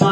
মন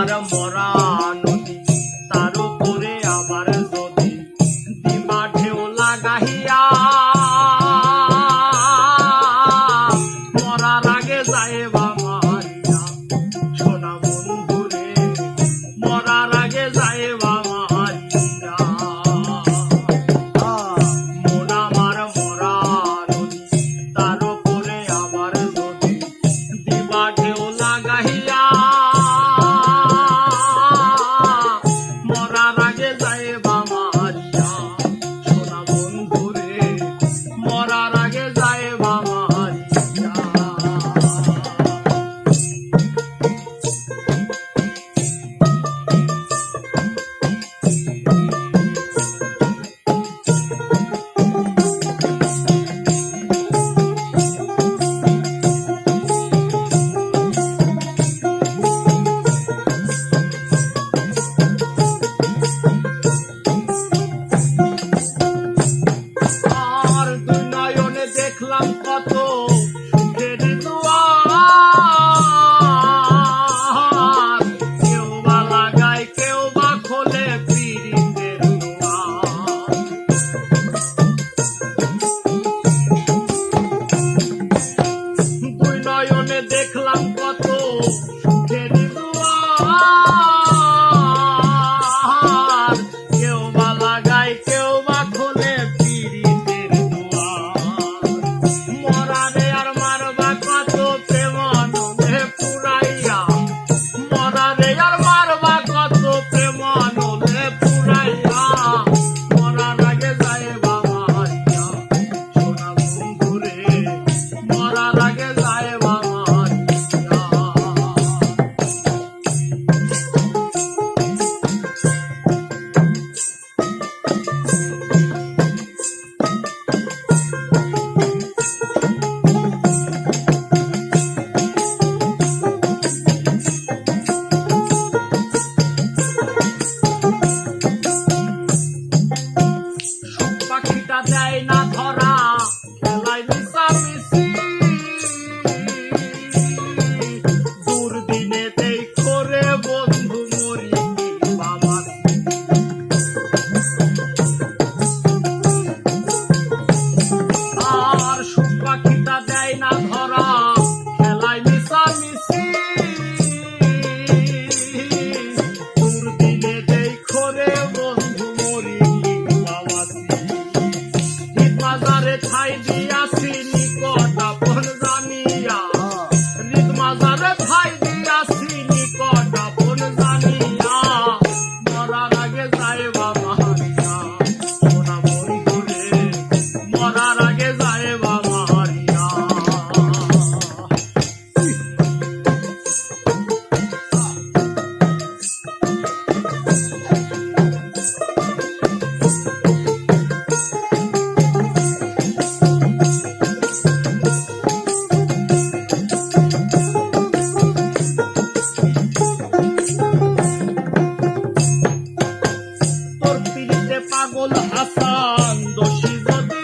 পাগল হাসান দোষী যদি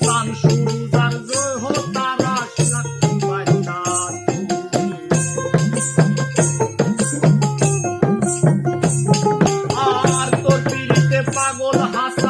হান শুরু তার গ্রহ তারা আর তোর পাগল হাসান